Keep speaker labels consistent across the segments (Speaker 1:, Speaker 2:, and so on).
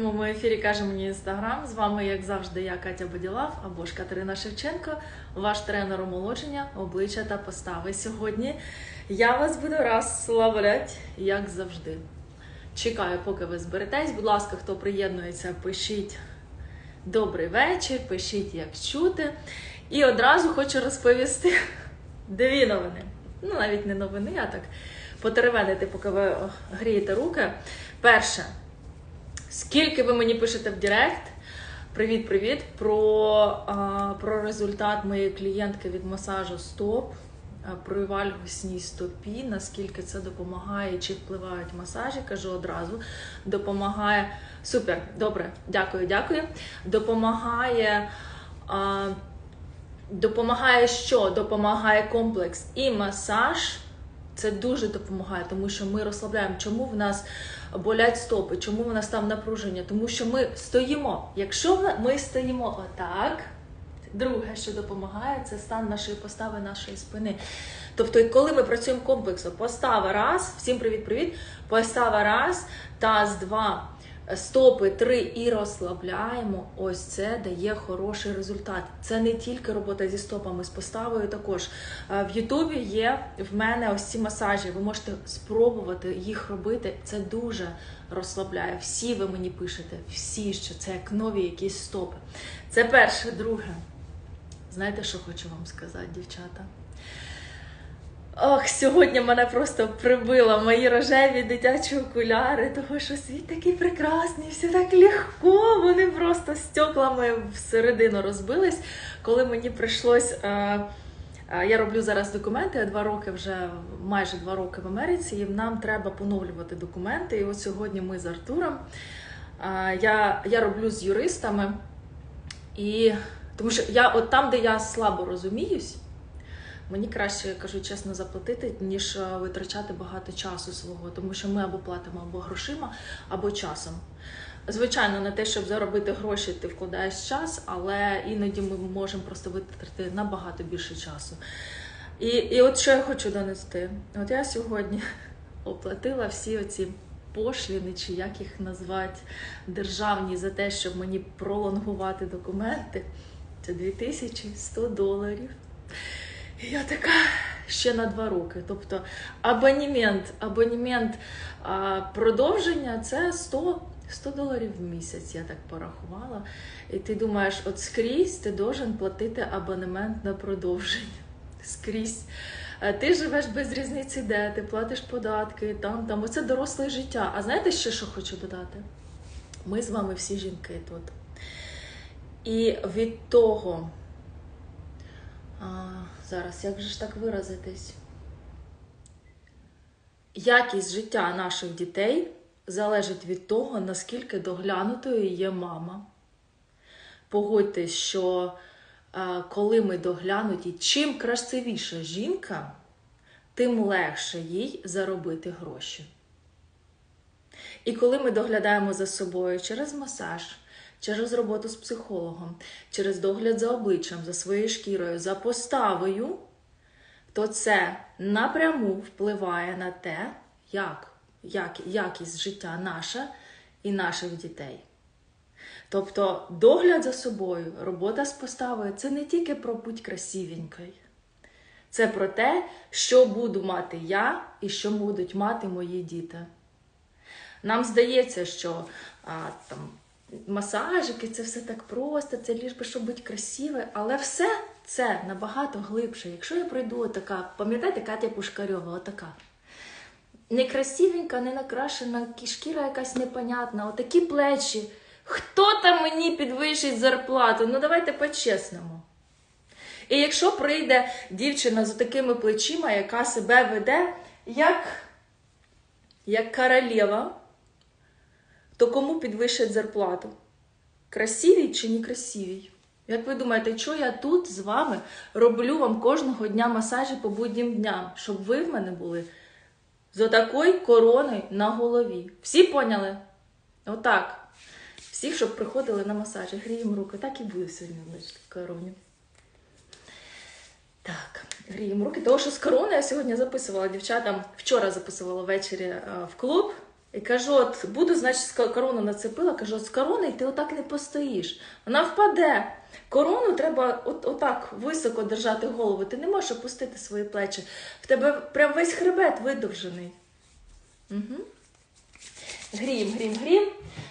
Speaker 1: Моєму ефірі каже мені інстаграм. З вами, як завжди, я Катя Боділав або ж Катерина Шевченко, ваш тренер омолодження, обличчя та постави. Сьогодні я вас буду розслаблять, як завжди. Чекаю, поки ви зберетесь. Будь ласка, хто приєднується, пишіть добрий вечір, пишіть, як чути. І одразу хочу розповісти дві новини. Ну, навіть не новини, а так потеревенити, поки ви грієте руки. Перше. Скільки ви мені пишете в Директ? Привіт-привіт! Про, про результат моєї клієнтки від масажу СТОП, про вальгусній стопі, наскільки це допомагає, чи впливають масажі, кажу одразу. Допомагає. Супер, добре, дякую, дякую. Допомагає. А, допомагає що? Допомагає комплекс і масаж. Це дуже допомагає, тому що ми розслабляємо. Чому в нас болять стопи? Чому в нас там напруження? Тому що ми стоїмо. Якщо ми стоїмо отак, друге, що допомагає, це стан нашої постави, нашої спини. Тобто, коли ми працюємо комплексно, постава раз, всім привіт-привіт, постава раз, таз два, стопи три і розслабляємо. Ось це дає хороший результат. Це не тільки робота зі стопами, з поставою також. Е, В Ютубі є в мене ось ці масажі. Ви можете спробувати їх робити. Це дуже розслабляє. Всі ви мені пишете, всі, що це як нові якісь стопи. Це перше, друге. Знаєте, що хочу вам сказати, дівчата? Ох, сьогодні мене просто прибило мої рожеві дитячі окуляри, тому що світ такий прекрасний, все так легко. Вони просто стеклами всередину розбились. Коли мені прийшлось. Е, е, я роблю зараз документи, я два роки вже майже два роки в Америці, і нам треба поновлювати документи. І от сьогодні ми з Артуром. е, Я, я роблю з юристами, і тому що я от там, де я слабо розуміюсь, Мені краще, кажу чесно, заплатити, ніж е, витрачати багато часу свого, тому що ми або платимо або грошима, або часом. Звичайно, на те, щоб заробити гроші, ти вкладаєш час, але іноді ми можемо просто витратити набагато більше часу. І, і от що я хочу донести: от я сьогодні оплатила всі оці пошліни, чи як їх назвати, державні за те, щоб мені пролонгувати документи. Це 2100 доларів. Я така ще на два роки. Тобто абонемент, абонемент а, продовження це 100, 100 доларів в місяць, я так порахувала. І ти думаєш, от скрізь ти должен платити абонемент на продовження. Скрізь. Ти живеш без різниці, де ти платиш податки, там, там. Оце доросле життя. А знаєте ще, що хочу додати? Ми з вами всі жінки тут. І від того. А, зараз, як же ж так виразитись? Якість життя наших дітей залежить від того, наскільки доглянутою є мама. Погодьтесь, що а, коли ми доглянуті, чим красивіша жінка, тим легше їй заробити гроші. І коли ми доглядаємо за собою через масаж, через роботу з психологом, через догляд за обличчям, за своєю шкірою, за поставою, то це напряму впливає на те, як, як якість життя наша і наших дітей. Тобто догляд за собою, робота з поставою це не тільки про будь красивенькою. Це про те, що буду мати я і що будуть мати мої діти. Нам здається, що а, там, масажики це все так просто, це ліж би, щоб бути красивою, але все це набагато глибше. Якщо я прийду отака, пам'ятаєте, Катя Пушкарьова, отака. Некрасивенька, не накрашена, шкіра якась непонятна, отакі плечі. Хто там мені підвищить зарплату? Ну давайте по-чесному. І якщо прийде дівчина з такими плечима, яка себе веде як, як королева, то кому підвищать зарплату? Красивій чи некрасивій? Як ви думаєте, що я тут з вами роблю вам кожного дня масажі по буднім дням, щоб ви в мене були з отакою короною на голові? Всі поняли? Отак. Всіх, щоб приходили на масажі, гріємо руки. Так і буде сьогодні значить, короні. Так, гріємо руки. Того, що з корони я сьогодні записувала дівчатам, вчора записувала ввечері е, в клуб. І кажу, от буду, значить, корону нацепила, кажу, от з короною ти отак не постоїш. Вона впаде. Корону треба от, отак високо держати голову. Ти не можеш опустити свої плечі. В тебе прям весь хребет видовжений. Угу. Грім, грім, грім.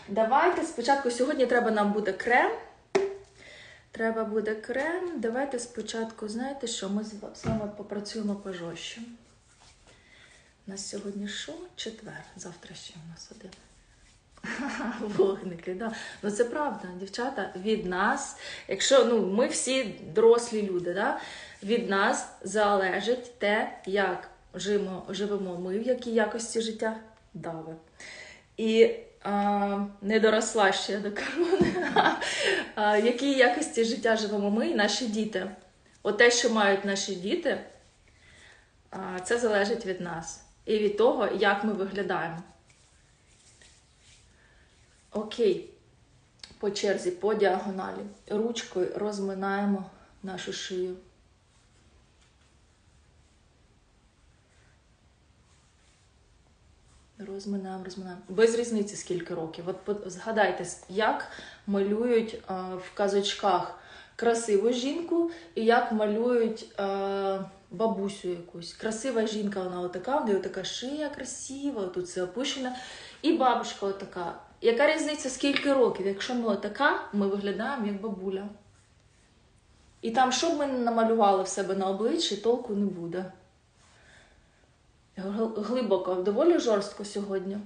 Speaker 1: Давайте спочатку сьогодні треба нам буде крем. Треба буде крем. Давайте спочатку, знаєте що, ми з вами попрацюємо пожорстче. У нас сьогодні що? Четвер. Завтра ще у нас один. Вогники, да. Ну це правда, дівчата, від нас, якщо ну, ми всі дорослі люди, да, від нас залежить те, як живемо, живемо ми, в якій якості життя дави. І а, не доросла ще до корони. В якій якості життя живемо ми і наші діти. От те, що мають наші діти, а, це залежить від нас і від того, як ми виглядаємо. Окей. По черзі, по діагоналі. Ручкою розминаємо нашу шию. Розминаємо, розминаємо. Без різниці скільки років. От згадайте, як малюють а, в казочках красиву жінку і як малюють а, бабусю якусь. Красива жінка, вона отака, в неї така шия красива, тут все опущено. І бабушка отака. Яка різниця скільки років? Якщо ми отака, ми виглядаємо як бабуля. І там, що б ми намалювали в себе на обличчі, толку не буде. Глибоко, доволі жорстко сьогодні.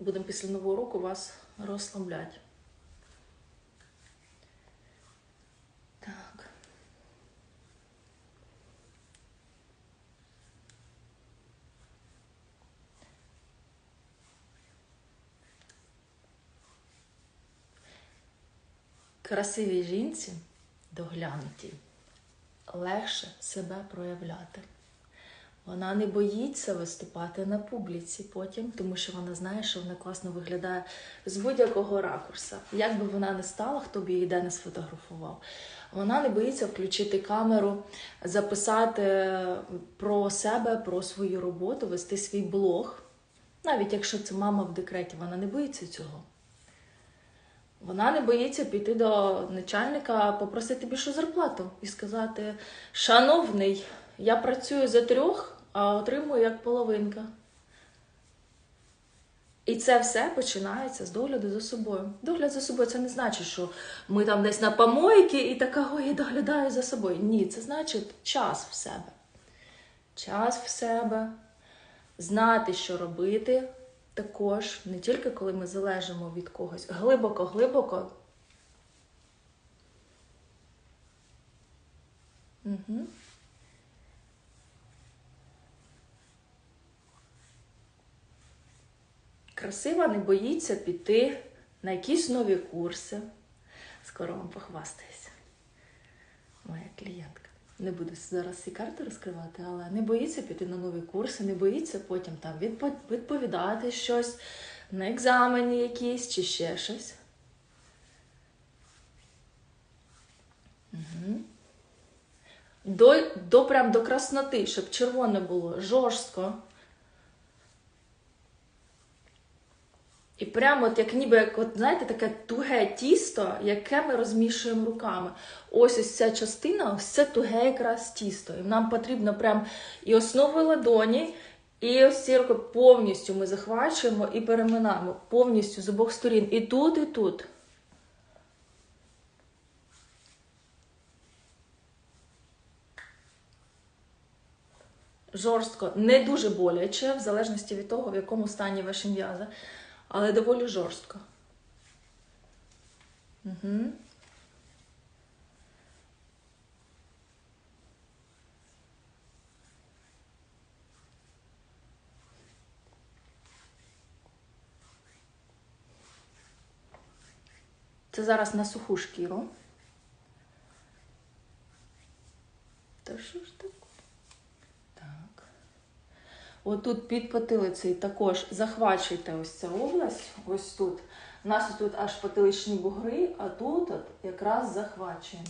Speaker 1: Будемо після нового року вас розслабляти. Так. Красивій жінці, доглянутій, легше себе проявляти. Вона не боїться виступати на публіці потім, тому що вона знає, що вона класно виглядає з будь-якого ракурса. Як би вона не стала, хто б її де не сфотографував. Вона не боїться включити камеру, записати про себе, про свою роботу, вести свій блог. Навіть якщо це мама в декреті, вона не боїться цього. Вона не боїться піти до начальника, попросити більшу зарплату і сказати: Шановний, я працюю за трьох, а отримую як половинка. І це все починається з догляду за собою. Догляд за собою це не значить, що ми там десь на помойці і така, ой, я доглядаю за собою. Ні, це значить час в себе. Час в себе, знати, що робити, також не тільки коли ми залежимо від когось. Глибоко, глибоко. Угу. Красива не боїться піти на якісь нові курси. Скоро вам похвастаюся. Моя клієнтка. Не буду зараз всі карти розкривати, але не боїться піти на нові курси, не боїться потім там відповідати щось на екзамені якісь чи ще щось. Угу. До, до прям до красноти, щоб червоне було жорстко. І прямо от як ніби як, от, знаєте, таке туге тісто, яке ми розмішуємо руками. Ось ось ця частина, ось це туге якраз тісто. І нам потрібно прям і основи ладоні, і ось ці руки повністю ми захвачуємо і переминаємо повністю з обох сторін. І тут, і тут. Жорстко, не дуже боляче, в залежності від того, в якому стані ваші м'язи, але доволі жорстко. Угу. Це зараз на суху шкіру. Та що ж таке? Так. Отут під потилицею також захвачуйте ось цю область, ось тут. У нас тут аж потиличні бугри, а тут от якраз захвачуємо.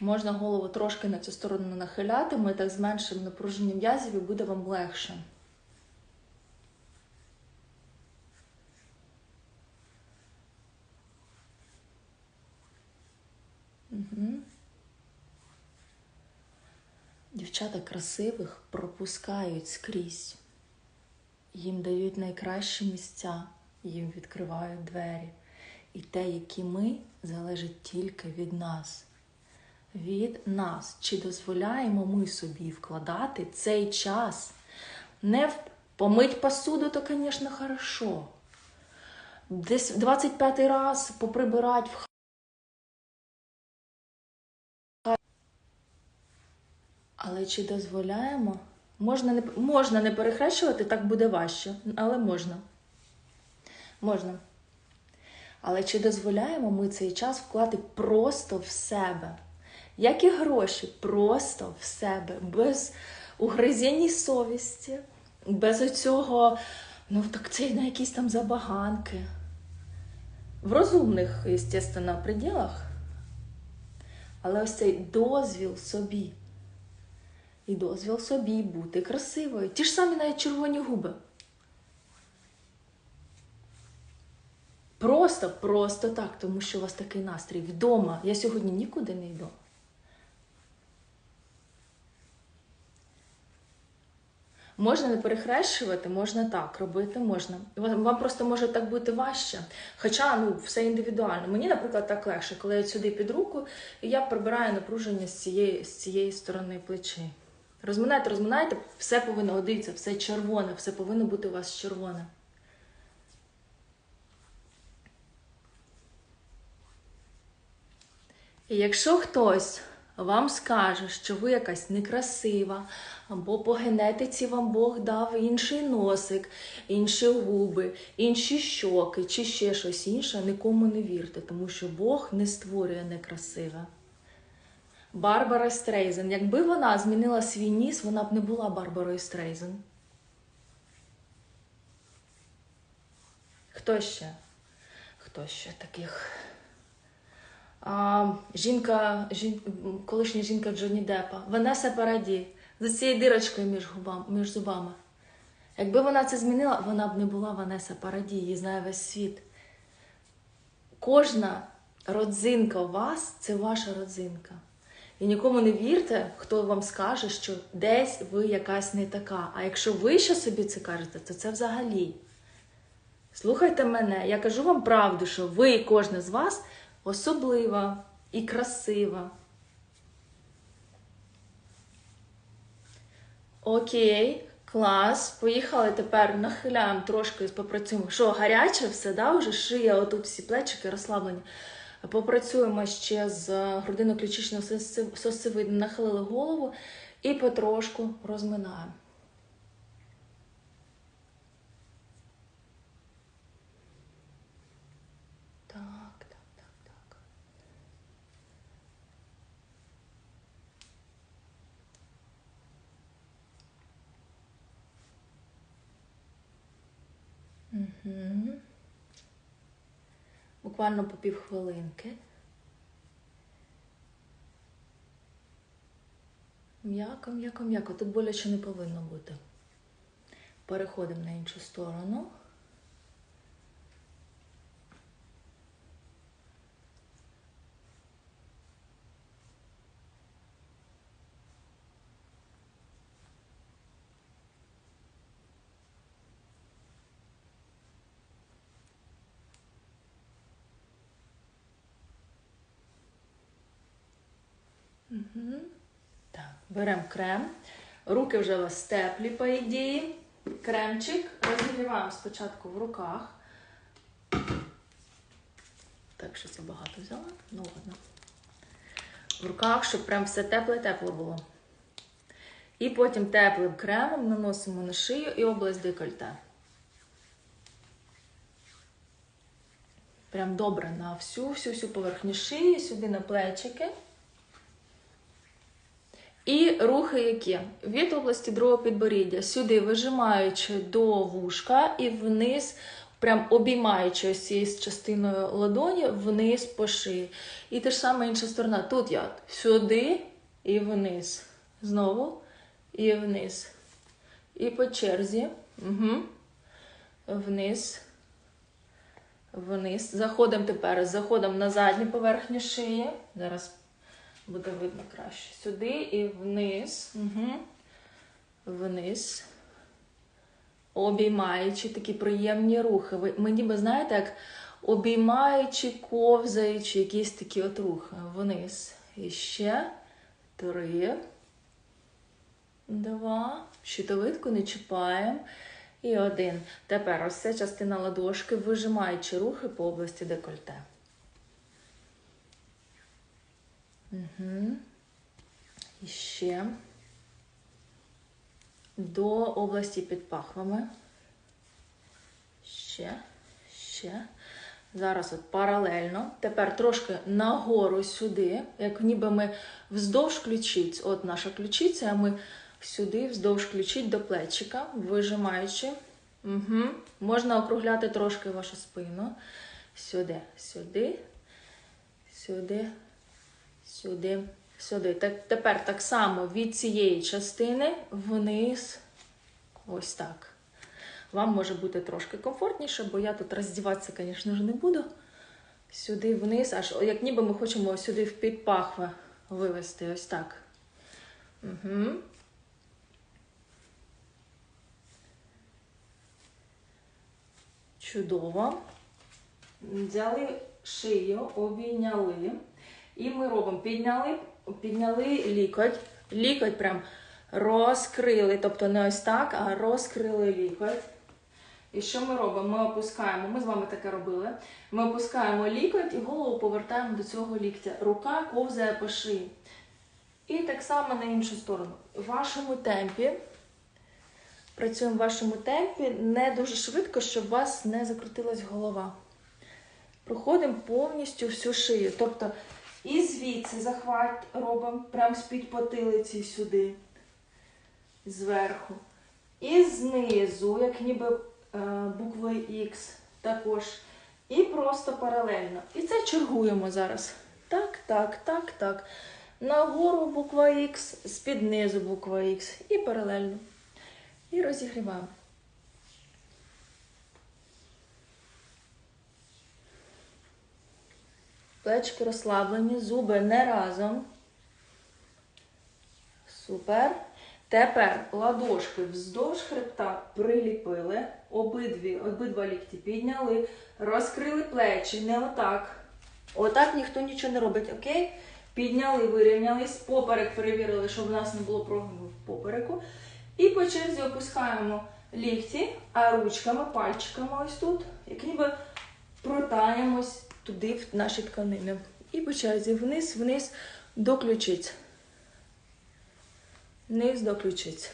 Speaker 1: Можна голову трошки на цю сторону нахиляти, ми так зменшимо напруження м'язів і буде вам легше. Угу. Дівчата красивих пропускають скрізь. Їм дають найкращі місця, їм відкривають двері. І те, які ми, залежить тільки від нас. Від нас. Чи дозволяємо ми собі вкладати цей час? Не в помить посуду, то, звісно, хорошо. Десь 25 раз поприбирати в Але чи дозволяємо? Можна не, можна не перехрещувати, так буде важче, але можна. Можна. Але чи дозволяємо ми цей час вклати просто в себе? Як і гроші, просто в себе, без угризіння совісті, без оцього, ну так це на якісь там забаганки. В розумних, звісно, пределах. Але ось цей дозвіл собі. І дозвіл собі бути красивою. Ті ж самі навіть червоні губи. Просто, просто так, тому що у вас такий настрій. Вдома. Я сьогодні нікуди не йду. Можна не перехрещувати, можна так робити, можна. Вам просто може так бути важче. Хоча ну, все індивідуально. Мені, наприклад, так легше, коли я сюди під руку, і я прибираю напруження з цієї, з цієї сторони плечей. Розминайте, розминайте, все повинно одитися, все червоне, все повинно бути у вас червоне. І якщо хтось вам скаже, що ви якась некрасива, або по генетиці вам Бог дав інший носик, інші губи, інші щоки чи ще щось інше, нікому не вірте, тому що Бог не створює некрасиве. Барбара Стрейзен. Якби вона змінила свій ніс, вона б не була Барбарою Стрейзен. Хто ще? Хто ще таких? А, жінка, жін, колишня жінка Джонні Деппа, Ванеса Параді, за цією дирочкою між губами, між зубами. Якби вона це змінила, вона б не була Ванеса Параді, її знає весь світ. Кожна родзинка у вас це ваша родзинка. І нікому не вірте, хто вам скаже, що десь ви якась не така. А якщо ви ще собі це кажете, то це взагалі. Слухайте мене, я кажу вам правду, що ви, кожна з вас, особлива і красива. Окей, клас. Поїхали тепер нахиляємо трошки попрацюємо. Що, гаряче все, да? Вже шия, отут всі плечики розслаблені. Попрацюємо ще з грудино-ключичним сосцевидом, нахилили голову і потрошку розминаємо. Так, так, так, так. Угу. Буквально по півхвилинки. М'яко, м'яко, м'яко. Тут боляче не повинно бути. Переходимо на іншу сторону. Угу. Так, беремо крем. Руки вже у вас теплі, по ідеї. Кремчик розігріваємо спочатку в руках. Так, щось я багато взяла. Ну ладно. В руках, щоб прям все тепле-тепло було. І потім теплим кремом наносимо на шию і область декольте. Прям добре на всю-всю-всю поверхню шиї, сюди на плечики. І рухи які? Від області другого підборіддя, сюди вижимаючи до вушка і вниз, прям обіймаючи ось цією частиною ладоні, вниз по шиї. І те ж саме інша сторона. Тут я сюди і вниз. Знову і вниз. І по черзі. Угу. Вниз. Вниз. Заходимо тепер, заходимо на задню поверхню шиї. Зараз буде видно краще. Сюди і вниз. Угу. Вниз. Обіймаючи такі приємні рухи. Ви, ми ніби знаєте, як обіймаючи, ковзаючи, якісь такі от рухи. Вниз. І ще. Три. Два. Щитовидку не чіпаємо. І один. Тепер ось ця частина ладошки, вижимаючи рухи по області декольте. Угу. І ще до області під пахвами. Ще, ще. Зараз от паралельно. Тепер трошки нагору сюди, як ніби ми вздовж ключиць. От наша ключиця, а ми сюди, вздовж ключиць до плечика, вижимаючи. Угу. Можна округляти трошки вашу спину. Сюди, сюди, сюди, сюди, сюди. Так, тепер так само від цієї частини вниз. Ось так. Вам може бути трошки комфортніше, бо я тут роздіватися, звісно ж, не буду. Сюди вниз, аж як ніби ми хочемо сюди в підпахви вивести. Ось так. Угу. Чудово. Взяли шию, обійняли. І ми робимо підняли, підняли лікоть. Лікоть прям розкрили. Тобто не ось так, а розкрили лікоть. І що ми робимо? Ми опускаємо, ми з вами таке робили. Ми опускаємо лікоть і голову повертаємо до цього ліктя. Рука ковзає по шиї. І так само на іншу сторону. В вашому темпі. Працюємо в вашому темпі не дуже швидко, щоб у вас не закрутилась голова. Проходимо повністю всю шию. Тобто і звідси захват робимо прямо з-під потилиці сюди, зверху. І знизу, як ніби е, буквою Х також. І просто паралельно. І це чергуємо зараз. Так, так, так, так. Нагору буква Х, з-під низу буква Х. І паралельно. І розігріваємо. Плечки розслаблені, зуби не разом. Супер. Тепер ладошки вздовж хребта приліпили, обидві, обидва лікті підняли, розкрили плечі, не отак. Отак ніхто нічого не робить, окей? Підняли, вирівнялись, поперек перевірили, щоб в нас не було прогину в попереку. І по черзі опускаємо лікті, а ручками, пальчиками ось тут, як ніби протаємось туди, в наші тканини. І по черзі вниз, вниз до ключиць. Вниз до ключиць.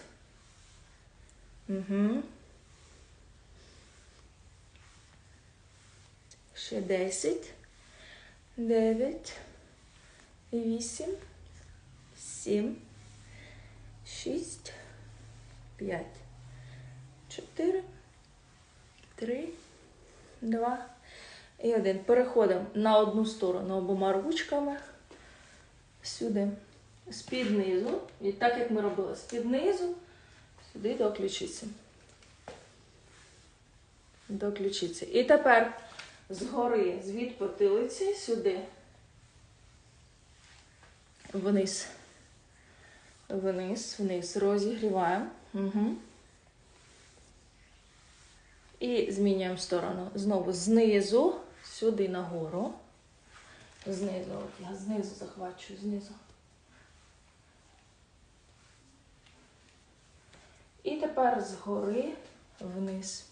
Speaker 1: Угу. Ще 10, 9, 8, 7, 6, 5, 4, 3, 2 і 1. Переходимо на одну сторону обома ручками сюди, з-під низу. І так як ми робили з-під низу, сюди до ключиці. До ключиці. І тепер згори, звід потилиці, сюди, вниз. Вниз, вниз. Розігріваємо. Угу. І змінюємо сторону. Знову знизу, сюди нагору. Знизу, от я знизу захвачую, знизу. І тепер згори вниз.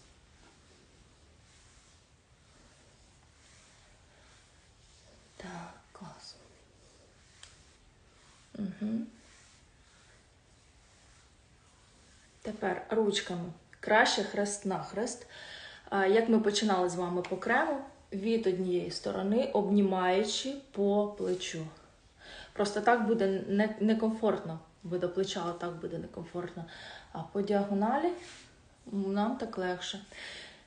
Speaker 1: Так, клас. Угу. Тепер ручками. Краще хрест-нахрест. Як ми починали з вами по крему, від однієї сторони, обнімаючи по плечу. Просто так буде некомфортно. Ви до плеча так буде некомфортно. А по діагоналі нам так легше.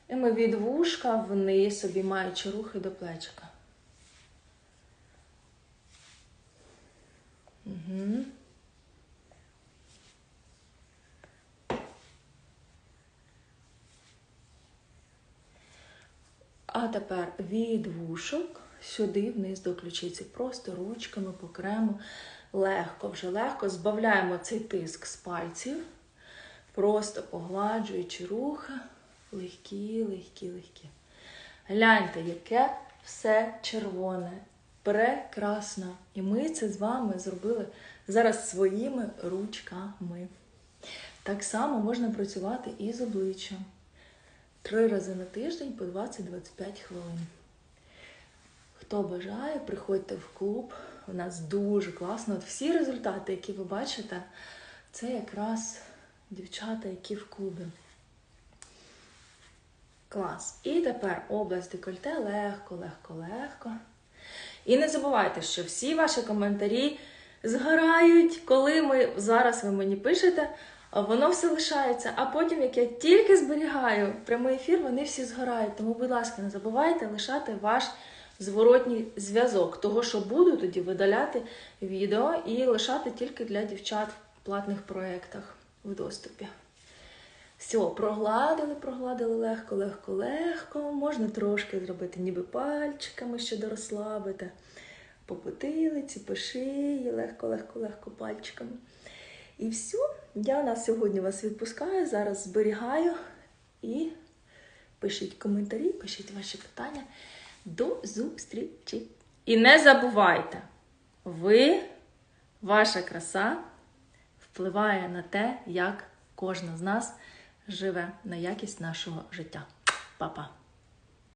Speaker 1: І ми від вушка вниз, обіймаючи рухи до плечика. Угу. А тепер від вушок сюди, вниз до ключиці. Просто ручками по крему. Легко, вже легко. Збавляємо цей тиск з пальців. Просто погладжуючи рухи. Легкі, легкі, легкі. Гляньте, яке все червоне. Прекрасно. І ми це з вами зробили зараз своїми ручками. Так само можна працювати і з обличчям. Три рази на тиждень по 20-25 хвилин. Хто бажає, приходьте в клуб. У нас дуже класно. От всі результати, які ви бачите, це якраз дівчата, які в клубі. Клас. І тепер область декольте легко, легко, легко. І не забувайте, що всі ваші коментарі згорають, коли ми зараз ви мені пишете, воно все лишається. А потім, як я тільки зберігаю прямий ефір, вони всі згорають. Тому, будь ласка, не забувайте лишати ваш зворотній зв'язок, того, що буду тоді видаляти відео і лишати тільки для дівчат в платних проєктах в доступі. Все, прогладили, прогладили легко, легко, легко. Можна трошки зробити ніби пальчиками, щоб розслабити. По потилиці, по шиї, легко, легко, легко пальчиками. І все. Я на сьогодні вас відпускаю. Зараз зберігаю і пишіть коментарі, пишіть ваші питання. До зустрічі! І не забувайте, ви, ваша краса впливає на те, як кожна з нас живе на якість нашого життя. Па-па!